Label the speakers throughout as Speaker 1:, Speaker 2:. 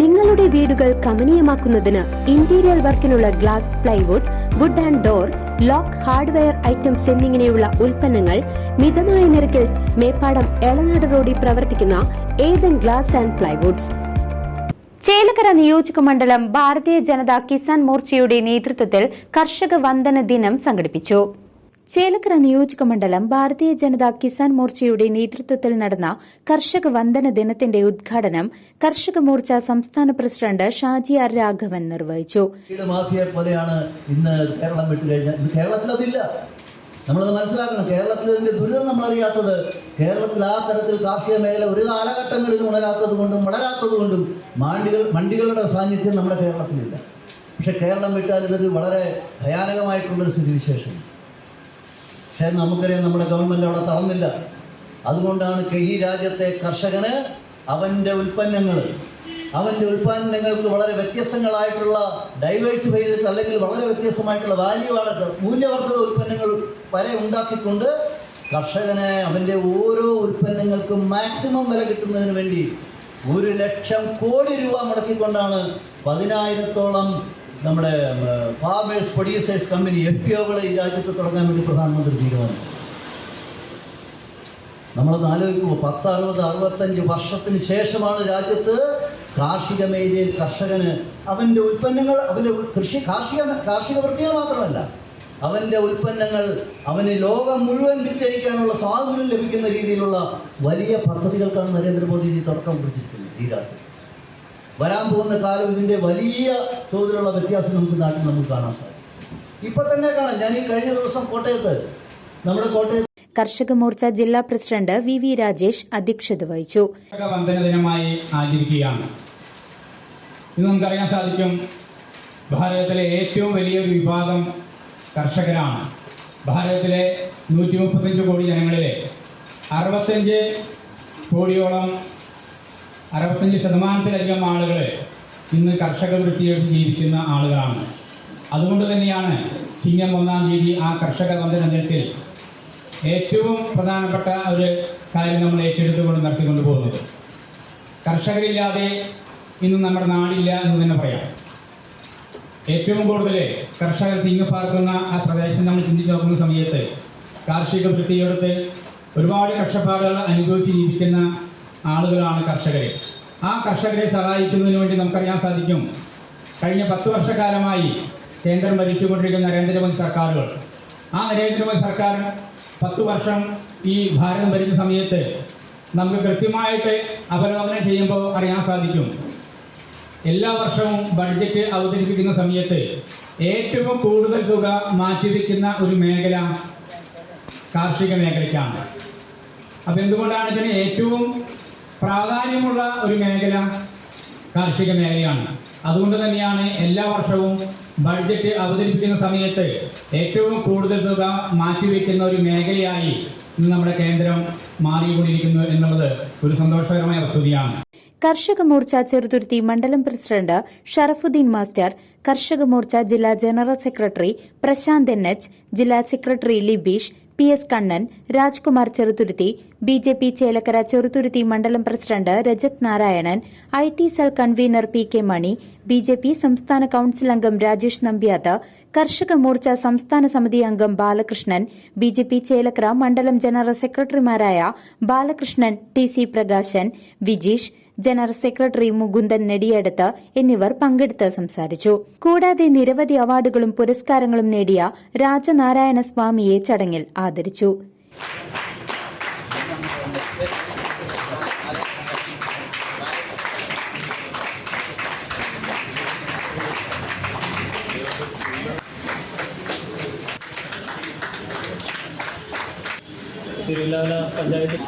Speaker 1: നിങ്ങളുടെ വീടുകൾ കമനീയമാക്കുന്നതിന് interior വർക്കിനുള്ള glass plywood wood and door lock hardware items എന്നിങ്ങനെയുള്ള ഉൽപ്പന്നങ്ങൾ മിതമായ നിരക്കിൽ മേപ്പാടം എളനാട് റോഡിൽ പ്രവർത്തിക്കുന്ന Ethan glass and plywoods
Speaker 2: Chelakkara നിയോജക മണ്ഡലം ഭാരതീയ ജനതാ കിസാൻ മോർച്ചയുടെ നേതൃത്വത്തിൽ കർഷക വന്ദന ദിനം സംഘടിപ്പിച്ചു. ചേലക്കര നിയോജക ഭാരതീയ ജനതാ കിസാൻ മോർച്ചയുടെ നേതൃത്വത്തിൽ നടന്ന കർഷക വന്ദന ദിനത്തിന്റെ ഉദ്ഘാടനം കർഷക മോർച്ച സംസ്ഥാന പ്രസിഡന്റ് ഷാജി ആർ രാഘവൻ നിർവഹിച്ചു.
Speaker 3: പോലെയാണ് ഇന്ന് കേരളം വിട്ടു കഴിഞ്ഞാൽ ഇന്ന് കേരളത്തിൽ അതില്ല. നമ്മളത് മനസ്സിലാക്കണം. കേരളത്തിൽ ഇതിന്റെ ദുരിതം നമ്മൾ അറിയാത്തത് കേരളത്തിൽ ആ തരത്തിൽ കാർഷിക മേഖല ഒരു കാലഘട്ടങ്ങളിൽ ഉണരാത്തത് കൊണ്ടും വളരാത്തത് കൊണ്ടും മാണ്ടികൾ മണ്ടികളുടെ സാന്നിധ്യം നമ്മുടെ കേരളത്തിലില്ല. പക്ഷെ കേരളം വിട്ടാൽ ഇതൊരു വളരെ ഭയാനകമായിട്ടുള്ളൊരു സ്ഥിതിവിശേഷം പക്ഷേ നമുക്കറിയാം നമ്മുടെ ഗവൺമെന്റ് അവിടെ തറന്നില്ല അതുകൊണ്ടാണ് ഈ രാജ്യത്തെ കർഷകന് അവന്റെ ഉൽപ്പന്നങ്ങൾ അവന്റെ ഉൽപ്പന്നങ്ങൾക്ക് വളരെ വ്യത്യസ്തങ്ങളായിട്ടുള്ള ഡൈവേഴ്സിഫൈ ചെയ്തിട്ട് അല്ലെങ്കിൽ വളരെ വ്യത്യസ്തമായിട്ടുള്ള വാല്യൂ ആണ് മൂല്യവർദ്ധിത ഉൽപ്പന്നങ്ങൾ വരെ ഉണ്ടാക്കിക്കൊണ്ട് കർഷകനെ അവന്റെ ഓരോ ഉൽപ്പന്നങ്ങൾക്കും മാക്സിമം വില കിട്ടുന്നതിന് വേണ്ടി ഒരു ലക്ഷം കോടി രൂപ മുടക്കിക്കൊണ്ടാണ് പതിനായിരത്തോളം നമ്മുടെ farmers producers company F P ഈ രാജ്യത്ത് തുടങ്ങാൻ വേണ്ടി പ്രധാനമന്ത്രി തീരുമാനിച്ചു? നമ്മളത് ആലോചിക്കുമ്പോൾ പത്ത് അറുപത് അറുപത്തഞ്ച് വർഷത്തിന് ശേഷമാണ് രാജ്യത്ത് കാർഷിക മേഖലയിൽ കർഷകന് അവന്റെ ഉൽപ്പന്നങ്ങൾ അവന്റെ കൃഷി കാർഷിക കാർഷിക വൃത്തികൾ മാത്രമല്ല അവന്റെ ഉൽപ്പന്നങ്ങൾ അവന് ലോകം മുഴുവൻ വിറ്റഴിക്കാനുള്ള സ്വാതന്ത്ര്യം ലഭിക്കുന്ന രീതിയിലുള്ള വലിയ പദ്ധതികൾക്കാണ് നരേന്ദ്രമോദിജി തുടക്കം കുറിച്ചിരിക്കുന്നത് ഈ രാഷ്ട്രം വരാൻ പോകുന്ന കാലം ഇതിന്റെ വലിയ തോതിലുള്ള വ്യത്യാസം നമുക്ക് നാട്ടിൽ നമുക്ക് കാണാൻ സാധിക്കും. ഇപ്പം തന്നെ കാണാം. ഞാൻ ഈ കഴിഞ്ഞ ദിവസം കോട്ടയത്ത് നമ്മുടെ കോട്ടയത്ത്
Speaker 2: കർഷക മോർച്ച ജില്ലാ പ്രസിഡന്റ് വി വി രാജേഷ് അധ്യക്ഷത വഹിച്ചു.
Speaker 4: കർഷക വന്ദന ദിനമായി ആചരിക്കുകയാണ്. ഇന്ന് നമുക്കറിയാൻ സാധിക്കും ഭാരതത്തിലെ ഏറ്റവും വലിയൊരു വിഭാഗം കർഷകരാണ്. ഭാരതത്തിലെ നൂറ്റി മുപ്പത്തഞ്ച് കോടി ജനങ്ങളിലെ അറുപത്തഞ്ച് കോടിയോളം അറുപത്തഞ്ച് ശതമാനത്തിലധികം ആളുകൾ ഇന്ന് കർഷക വൃത്തിയെടുത്ത് ജീവിക്കുന്ന ആളുകളാണ്. അതുകൊണ്ട് തന്നെയാണ് ചിങ്ങം ഒന്നാം തീയതി ആ കർഷക വന്ദനത്തിൽ ദിനത്തിൽ ഏറ്റവും പ്രധാനപ്പെട്ട ഒരു കാര്യം നമ്മൾ ഏറ്റെടുത്തുകൊണ്ട് നടത്തിക്കൊണ്ട് പോകുന്നത്. കർഷകരില്ലാതെ ഇന്ന് നമ്മുടെ നാടില്ല എന്ന് തന്നെ പറയാം. ഏറ്റവും കൂടുതൽ കർഷകർ തിങ്ങിപ്പാർക്കുന്ന ആ പ്രദേശം നമ്മൾ ചിന്തിച്ച് നോക്കുന്ന സമയത്ത് കാർഷിക വൃത്തിയെടുത്ത് ഒരുപാട് കഷ്ടപ്പാടുകൾ അനുഭവിച്ച് ജീവിക്കുന്ന ആളുകളാണ് കർഷകരെ. ആ കർഷകരെ സഹായിക്കുന്നതിന് വേണ്ടി നമുക്കറിയാൻ സാധിക്കും. കഴിഞ്ഞ പത്ത് വർഷക്കാലമായി കേന്ദ്രം ഭരിച്ചുകൊണ്ടിരിക്കുന്ന നരേന്ദ്രമോദി സർക്കാരുകൾ. ആ നരേന്ദ്രമോദി സർക്കാർ പത്ത് വർഷം ഈ ഭാരതം ഭരിച്ച സമയത്ത് നമുക്ക് കൃത്യമായിട്ട് അവലോകനം ചെയ്യുമ്പോൾ അറിയാൻ സാധിക്കും. എല്ലാ വർഷവും ബഡ്ജറ്റ് അവതരിപ്പിക്കുന്ന സമയത്ത് ഏറ്റവും കൂടുതൽ തുക മാറ്റിവെക്കുന്ന ഒരു മേഖല കാർഷിക മേഖലയ്ക്കാണ്. അപ്പം എന്തുകൊണ്ടാണ് ഇതിന് ഏറ്റവും പ്രാധാന്യമുള്ള ഒരു മേഖല കാർഷിക മേഖലയാണ്. അതുകൊണ്ട് തന്നെയാണ് എല്ലാ വർഷവും ബഡ്ജറ്റ് അവതരിപ്പിക്കുന്ന സമയത്ത് ഏറ്റവും കൂടുതൽ തുക മാറ്റിവെക്കുന്ന ഒരു മേഖലയായി നമ്മുടെ കേന്ദ്രം മാറിക്കൊണ്ടിരിക്കുന്നു എന്നുള്ളത് ഒരു സന്തോഷകരമായ വസ്തുതയാണ്
Speaker 2: കർഷക മോർച്ച ചെറുതുരുത്തി മണ്ഡലം പ്രസിഡന്റ് ഷറഫുദ്ദീൻ മാസ്റ്റർ കർഷക മോർച്ച ജില്ലാ general secretary Prashanth N H ജില്ലാ secretary Libeesh P S Kannan Rajkumar Cheruthuruthy B J P Chelakkara Cheruthuruthy മണ്ഡലം president Rajath Narayanan I T cell convener P K Mani B J P സംസ്ഥാന council അംഗം രാജേഷ് നമ്പ്യാത്ത് കർഷക മോർച്ച സംസ്ഥാന സമിതി അംഗം Balakrishnan B J P Chelakkara മണ്ഡലം general സെക്രട്ടറിമാരായ Balakrishnan T C Prakashan Vijeesh general secretary Mukundan Nediyadath എന്നിവർ പങ്കെടുത്ത് സംസാരിച്ചു. കൂടാതെ നിരവധി അവാർഡുകളും പുരസ്കാരങ്ങളും നേടിയ രാജനാരായണ സ്വാമിയെ ചടങ്ങിൽ ആദരിച്ചു.
Speaker 5: Thiruvilwamala panchayat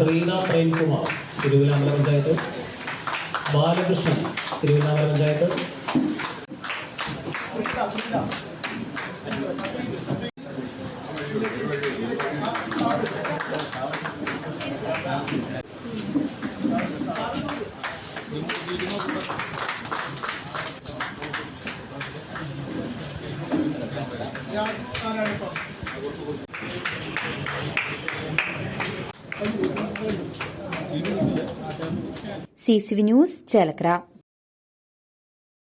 Speaker 5: Preetha Premkumar Thiruvilwamala panchayat. Balakrishnan Thiruvilwamala panchayat.
Speaker 2: C C C V news Chelakkara